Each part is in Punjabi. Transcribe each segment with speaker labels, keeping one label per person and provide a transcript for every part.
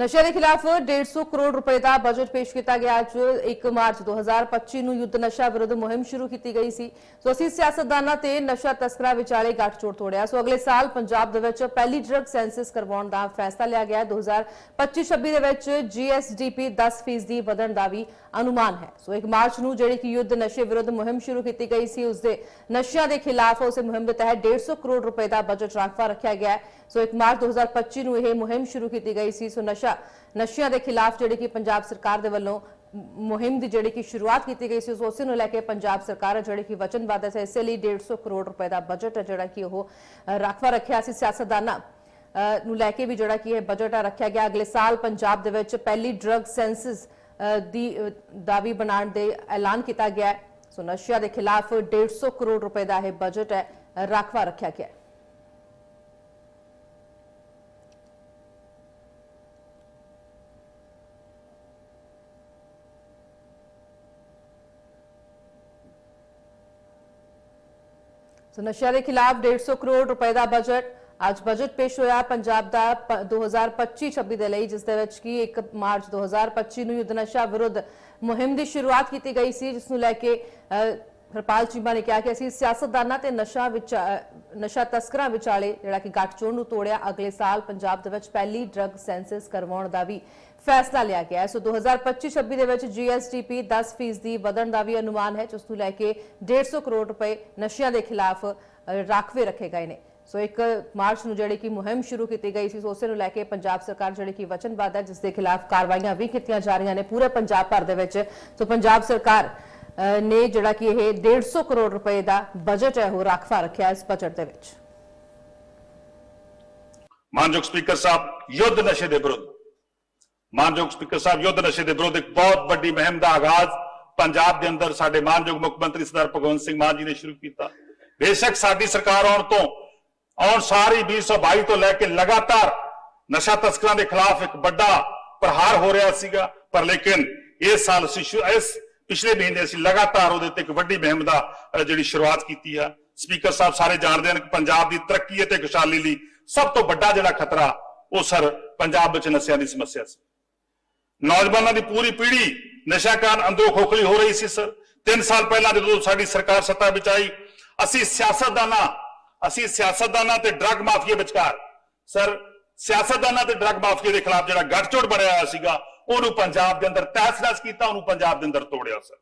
Speaker 1: ਨਸ਼ੇ ਦੇ ਖਿਲਾਫ 150 ਕਰੋੜ ਰੁਪਏ ਦਾ ਬਜਟ ਪੇਸ਼ ਕੀਤਾ ਗਿਆ। ਅੱਜ 1 ਮਾਰਚ 2025 ਨੂੰ ਯੁੱਧ ਨਸ਼ਾ ਵਿਰੁੱਧ ਮੁਹਿੰਮ ਸ਼ੁਰੂ ਕੀਤੀ ਗਈ ਸੀ। ਸੋ ਅਸੀਂ ਸਿਆਸਤਦਾਨਾਂ ਤੇ ਨਸ਼ਾ ਤਸਕਰਾਂ ਵਿਚਾਲੇ ਗੱਠਜੋੜ ਤੋੜਿਆ। ਸੋ ਅਗਲੇ ਸਾਲ ਪੰਜਾਬ ਦੇ ਵਿੱਚ ਪਹਿਲੀ ਡਰੱਗ ਸੈਂਸਸ ਕਰਵਾਉਣ ਦਾ ਫੈਸਲਾ ਲਿਆ ਗਿਆ। ਹੈ। 2025-26 ਦੇ ਵਿੱਚ ਜੀਐਸਡੀਪੀ 10% ਦੀ ਵਧਣ ਦਾ ਵੀ ਅਨੁਮਾਨ ਹੈ। ਸੋ 1 ਮਾਰਚ ਨੂੰ ਜਿਹੜੀ ਕਿ ਯੁੱਧ ਨਸ਼ੇ ਵਿਰੁੱਧ ਮੁਹਿੰਮ ਸ਼ੁਰੂ ਕੀਤੀ ਗਈ ਸੀ, ਉਸ ਦੇ ਨਸ਼ਿਆਂ ਦੇ ਖਿਲਾਫ ਉਸੇ ਮੁਹਿੰਮ ਦੇ ਤਹਿਤ 150 ਕਰੋੜ ਰੁਪਏ ਦਾ ਬਜਟ ਰਾਖਵਾ ਰੱਖਿਆ ਗਿਆ। ਸੋ 1 ਮਾਰਚ 2025 ਨੂੰ ਇਹ ਮੁਹਿੰਮ ਸ਼ੁਰੂ ਕੀਤੀ ਗਈ ਸੀ। ਸੋ ਨਸ਼ਾ ਨਸ਼ਿਆਂ ਦੇ ਖਿਲਾਫ ਜਿਹੜੀ ਕਿ ਪੰਜਾਬ ਸਰਕਾਰ ਦੇ ਵੱਲੋਂ ਮੁਹਿੰਮ ਦੀ ਜਿਹੜੀ ਕਿ ਸ਼ੁਰੂਆਤ ਕੀਤੀ ਗਈ ਸੀ ਉਸ ਨੂੰ ਲੈ ਕੇ ਪੰਜਾਬ ਸਰਕਾਰ ਜਿਹੜੀ ਕਿ ਵਚਨਬੱਧ ਹੈ ਇਸੇ ਲਈ 150 ਕਰੋੜ ਰੁਪਏ ਦਾ ਬਜਟ ਹੈ ਜਿਹੜਾ ਕਿ ਉਹ ਰਾਖਵਾ ਰੱਖਿਆ ਸੀ ਸਿਆਸਤਦਾਨਾਂ ਨੂੰ ਲੈ ਕੇ ਵੀ ਜਿਹੜਾ ਕਿ ਇਹ ਬਜਟ ਆ ਰੱਖਿਆ ਗਿਆ। ਅਗਲੇ ਸਾਲ ਪੰਜਾਬ ਦੇ ਵਿੱਚ ਪਹਿਲੀ ਡਰੱਗ ਸੈਂਸਸ ਦੀ ਅ, ਦਾ ਵੀ ਬਣਾਉਣ ਦੇ ਐਲਾਨ ਕੀਤਾ ਗਿਆ ਹੈ। ਸੋ ਨਸ਼ਿਆਂ ਦੇ ਖਿਲਾਫ 150 ਕਰੋੜ ਰੁਪਏ ਦਾ ਇਹ ਬਜਟ ਹੈ ਅ, ਰਾਖਵਾ ਰੱਖਿਆ ਗਿਆ ਸੋ ਨਸ਼ਿਆਂ ਦੇ ਖਿਲਾਫ 150 ਕਰੋੜ ਰੁਪਏ ਦਾ ਬਜਟ। ਅੱਜ ਬਜਟ ਪੇਸ਼ ਹੋਇਆ ਪੰਜਾਬ ਦਾ 2025-26 ਦੇ ਲਈ ਜਿਸ ਦੇ ਵਿੱਚ ਕਿ 1 ਮਾਰਚ 2025 ਨੂੰ ਯੁੱਧ ਨਸ਼ਾ ਵਿਰੁੱਧ ਮੁਹਿੰਮ ਦੀ ਸ਼ੁਰੂਆਤ ਕੀਤੀ ਗਈ ਸੀ ਜਿਸ ਨੂੰ ਲੈ ਕੇ ਅ, ਹਰਪਾਲ ਚੀਮਾ ਨੇ ਕਿਹਾ ਕਿ ਅਸੀਂ ਸਿਆਸਤਦਾਨਾਂ ਤੇ ਨਸ਼ਾ ਵਿੱਚ ਨਸ਼ਾ ਤਸਕਰਾਂ ਵਿਚਾਲੇ ਜਿਹੜਾ ਕਿ ਗੱਠਜੋੜ ਨੂੰ ਤੋੜਿਆ, ਅਗਲੇ ਸਾਲ ਪੰਜਾਬ ਦੇ ਵਿੱਚ ਪਹਿਲੀ ਡਰੱਗ ਸੈਂਸਸ ਕਰਵਾਉਣ ਦਾ ਵੀ ਫੈਸਲਾ ਲਿਆ ਗਿਆ ਹੈ। ਸੋ 2025-26 ਦੇ ਵਿੱਚ ਜੀਐਸਟੀਪੀ 10% ਦੀ ਵਧਣ ਦਾ ਵੀ ਅਨੁਮਾਨ ਹੈ, ਜਿਸ ਨੂੰ ਲੈ ਕੇ 150 ਕਰੋੜ ਰੁਪਏ ਨਸ਼ਿਆਂ ਦੇ ਖਿਲਾਫ ਰਾਖਵੇ ਰੱਖੇ ਗਏ ਨੇ। ਸੋ ਇੱਕ ਮਾਰਚ ਨੂੰ ਜਿਹੜੀ ਕਿ ਮੁਹਿੰਮ ਸ਼ੁਰੂ ਕੀਤੀ ਗਈ ਸੀ, ਸੋ ਉਸੇ ਨੂੰ ਲੈ ਕੇ ਪੰਜਾਬ ਸਰਕਾਰ ਜਿਹੜੀ ਕਿ ਵਚਨਬੱਧ ਹੈ, ਜਿਸ ਦੇ ਖਿਲਾਫ ਕਾਰਵਾਈਆਂ ਵੀ ਕੀਤੀਆਂ ਜਾ ਰਹੀਆਂ ਨੇ ਪੂਰੇ ਪੰਜਾਬ ਭਰ ਦੇ ਵਿੱਚ। ਸੋ ਪੰਜਾਬ ਸਰਕਾਰ ਨੇ ਜਿਹੜਾ ਕਿ ਇਹ 150 ਕਰੋੜ ਰੁਪਏ ਦਾ ਬਜਟ ਹੈ, ਉਹ ਰਾਖਵਾ ਰੱਖਿਆ ਇਸ ਬਜਟ ਦੇ ਵਿੱਚ।
Speaker 2: ਮਾਨਯੋਗ ਸਪੀਕਰ ਸਾਹਿਬ, ਯੁੱਧ ਨਸ਼ੇ ਦੇ ਵਿਰੁੱਧ। ਮਾਨਯੋਗ ਸਪੀਕਰ ਸਾਹਿਬ, ਯੁੱਧ ਨਸ਼ੇ ਦੇ ਵਿਰੁੱਧ ਇੱਕ ਬਹੁਤ ਵੱਡੀ ਮੁਹਿੰਮ ਦਾ ਆਗਾਜ਼ ਪੰਜਾਬ ਦੇ ਅੰਦਰ ਸਾਡੇ ਮਾਨਯੋਗ ਮੁੱਖ ਮੰਤਰੀ ਸਰਦਾਰ ਭਗਵੰਤ ਸਿੰਘ ਮਾਨ ਜੀ ਨੇ ਸ਼ੁਰੂ ਕੀਤਾ। ਬੇਸ਼ੱਕ ਸਾਡੀ ਸਰਕਾਰ ਆਉਣ ਤੋਂ, ਆਉਣ ਸਾਰੀ 2022 ਤੋਂ ਲੈ ਕੇ ਲਗਾਤਾਰ ਨਸ਼ਾ ਤਸਕਰਾਂ ਦੇ ਖਿਲਾਫ ਇੱਕ ਵੱਡਾ ਪ੍ਰਹਾਰ ਹੋ ਰਿਹਾ ਸੀਗਾ। ਪਰ ਲੇਕਿਨ ਇਸ ਸਾਲ ਇਸ ਪਿਛਲੇ ਮਹੀਨੇ ਅਸੀਂ ਲਗਾਤਾਰ ਉਹਦੇ ਉੱਤੇ ਇੱਕ ਵੱਡੀ ਮੁਹਿੰਮ ਦਾ ਜਿਹੜੀ ਸ਼ੁਰੂਆਤ ਕੀਤੀ ਆ। ਸਪੀਕਰ ਸਾਹਿਬ ਸਾਰੇ ਜਾਣਦੇ ਹਨ ਕਿ ਪੰਜਾਬ ਦੀ ਤਰੱਕੀ ਅਤੇ ਖੁਸ਼ਹਾਲੀ ਲਈ ਸਭ ਤੋਂ ਵੱਡਾ ਜਿਹੜਾ ਖਤਰਾ, ਉਹ ਸਰ ਪੰਜਾਬ ਵਿੱਚ ਨਸ਼ਿਆਂ ਦੀ ਸਮੱਸਿਆ ਸੀ। ਨੌਜਵਾਨਾਂ ਦੀ ਪੂਰੀ ਪੀੜ੍ਹੀ ਨਸ਼ਾ ਕਾਰਨ ਅੰਦਰੋਂ ਖੋਖਲੀ ਹੋ ਰਹੀ ਸੀ, ਸਰ। 3 ਸਾਲ ਪਹਿਲਾਂ ਜਦੋਂ ਸਾਡੀ ਸਰਕਾਰ ਸੱਤਾ ਵਿੱਚ ਆਈ, ਅਸੀਂ ਸਿਆਸਤਦਾਨਾਂ ਅਸੀਂ ਸਿਆਸਤਦਾਨਾਂ ਤੇ ਡਰੱਗ ਮਾਫੀਆ ਵਿਚਕਾਰ, ਸਰ, ਸਿਆਸਤਦਾਨਾਂ ਤੇ ਡਰੱਗ ਮਾਫੀਆ ਦੇ ਖਿਲਾਫ ਜਿਹੜਾ ਗੱਠਜੋੜ ਬਣਿਆ ਹੋਇਆ ਸੀਗਾ ਉਹਨੂੰ ਪੰਜਾਬ ਦੇ ਅੰਦਰ ਤਹਿਸ-ਨਹਿਸ ਕੀਤਾ, ਉਹਨੂੰ ਪੰਜਾਬ ਦੇ ਅੰਦਰ ਤੋੜਿਆ ਸਰ।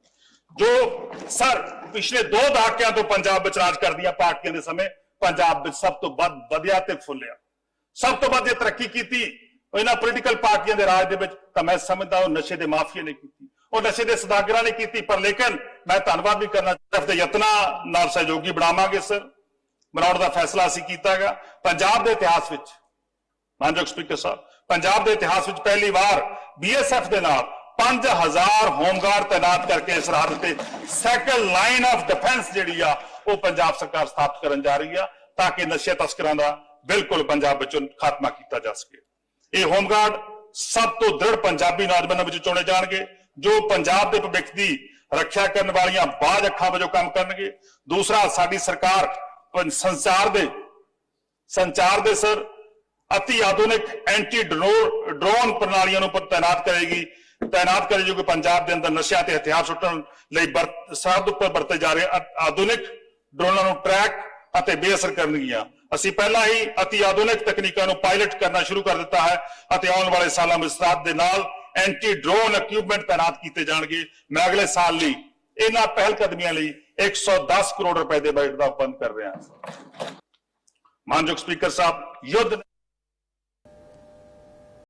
Speaker 2: ਜੋ ਸਰ ਪਿਛਲੇ ਦੋ ਦਹਾਕਿਆਂ ਤੋਂ ਪੰਜਾਬ ਵਿੱਚ ਰਾਜ ਕਰਦੀਆਂ ਪਾਰਟੀਆਂ ਦੇ ਸਮੇਂ, ਪੰਜਾਬ ਵਿੱਚ ਸਭ ਤੋਂ ਵੱਧ ਵਧਿਆ ਤੇ ਫੁੱਲਿਆ। ਸਭ ਤੋਂ ਵੱਧ ਇਹ ਤਰੱਕੀ ਕੀਤੀ ਇਹਨਾਂ ਪੋਲੀਟੀਕਲ ਪਾਰਟੀਆਂ ਦੇ ਰਾਜ ਦੇ ਵਿੱਚ, ਤਾਂ ਮੈਂ ਸਮਝਦਾ ਉਹ ਨਸ਼ੇ ਦੇ ਮਾਫੀਆ ਨੇ ਕੀਤੀ। ਉਹ ਨਸ਼ੇ ਦੇ ਸਦਾਗਰਾਂ ਨੇ ਕੀਤੀ, ਪਰ ਲੇਕਿਨ ਮੈਂ ਧੰਨਵਾਦ ਵੀ ਕਰਨਾ ਚਾਹੁੰਦਾ ਦੇ ਯਤਨਾਂ ਨਾਲ ਸਹਿਯੋਗੀ ਬਣਾਵਾਂਗੇ ਸਰ। ਬਣਾਉਣ ਦਾ ਫੈਸਲਾ ਅਸੀਂ ਕੀਤਾ ਹੈਗਾ। ਪੰਜਾਬ ਦੇ ਇਤਿਹਾਸ ਵਿੱਚ, ਮਾਨਯੋਗ ਸਪੀਕਰ ਸਾਹਿਬ ਪੰਜਾਬ ਦੇ ਇਤਿਹਾਸ ਵਿੱਚ ਪਹਿਲੀ ਵਾਰ ਬੀਐਸਐਫ ਦੇ ਨਾਲ 5000 ਹੋਮਗਾਰਡ ਤਾਇਨਾਤ ਕਰਕੇ ਸਰਹੱਦ ਤੇ ਸੈਕੰਡ ਲਾਈਨ ਆਫ ਡਿਫੈਂਸ ਜਿਹੜੀ ਆ, ਉਹ ਪੰਜਾਬ ਸਰਕਾਰ ਸਥਾਪਿਤ ਕਰਨ ਜਾ ਰਹੀ ਆ ਤਾਂ ਕਿ ਨਸ਼ੇ ਤਸਕਰਾਂ ਦਾ ਬਿਲਕੁਲ ਪੰਜਾਬ ਵਿੱਚੋਂ ਖਾਤਮਾ ਕੀਤਾ ਜਾ ਸਕੇ। ਇਹ ਹੋਮਗਾਰਡ ਸਭ ਤੋਂ ਦ੍ਰਿੜ ਪੰਜਾਬੀ ਨੌਜਵਾਨਾਂ ਵਿੱਚ ਚੁਣੇ ਜਾਣਗੇ, ਜੋ ਪੰਜਾਬ ਦੇ ਭਵਿੱਖ ਦੀ ਰੱਖਿਆ ਕਰਨ ਵਾਲੀਆਂ ਬਾਜ ਅੱਖਾਂ ਵਜੋਂ ਕੰਮ ਕਰਨਗੇ। ਦੂਸਰਾ, ਸਾਡੀ ਸਰਕਾਰ ਸੰਚਾਰ ਦੇ ਸੰਚਾਰ ਦੇ ਸਰ ਅਤੀ ਆਧੁਨਿਕ ਐਂਟੀ ਡਰੋਨ ਪ੍ਰਣਾਲੀਆਂ ਨੂੰ ਪ- ਤਾਇਨਾਤ ਕਰੇਗੀ। ਤਾਇਨਾਤ ਕਰੇਗੀ ਕਿ ਪੰਜਾਬ ਦੇ ਅੰਦਰ ਨਸ਼ਿਆਂ ਤੇ ਹਥਿਆਰ ਸੁੱਟਣ ਲਈ ਸਰਹੱਦ ਉੱਪਰ ਵਰਤੇ ਜਾ ਰਹੇ ਆਧੁਨਿਕ ਡਰੋਨਾਂ ਨੂੰ ਟਰੈਕ ਅਤੇ ਬੇਅਸਰ ਕਰਨਗੀਆਂ। ਅਸੀਂ ਪਹਿਲਾਂ ਹੀ ਅਤੀ ਆਧੁਨਿਕ ਤਕਨੀਕਾਂ ਨੂੰ ਪਾਇਲਟ ਕਰਨਾ ਸ਼ੁਰੂ ਕਰ ਦਿੱਤਾ ਹੈ ਅਤੇ ਆਉਣ ਵਾਲੇ ਸਾਲਾਂ ਵਿੱਚ ਸਰਹੱਦ ਦੇ ਨਾਲ ਐਂਟੀ ਡਰੋਨ ਇਕਵਿਪਮੈਂਟ ਤਾਇਨਾਤ ਕੀਤੇ ਜਾਣਗੇ। ਮੈਂ ਅਗਲੇ ਸਾਲ ਲਈ ਇਹਨਾਂ ਪਹਿਲ ਕਦਮੀਆਂ ਲਈ 110 ਕਰੋੜ ਰੁਪਏ ਦੇ ਬਜਟ ਦਾ ਉਪਬੰਧ ਕਰ ਰਿਹਾ ਹਾਂ। ਮਾਨਯੋਗ ਸਪੀਕਰ ਸਾਹਿਬ, ਯੁੱਧ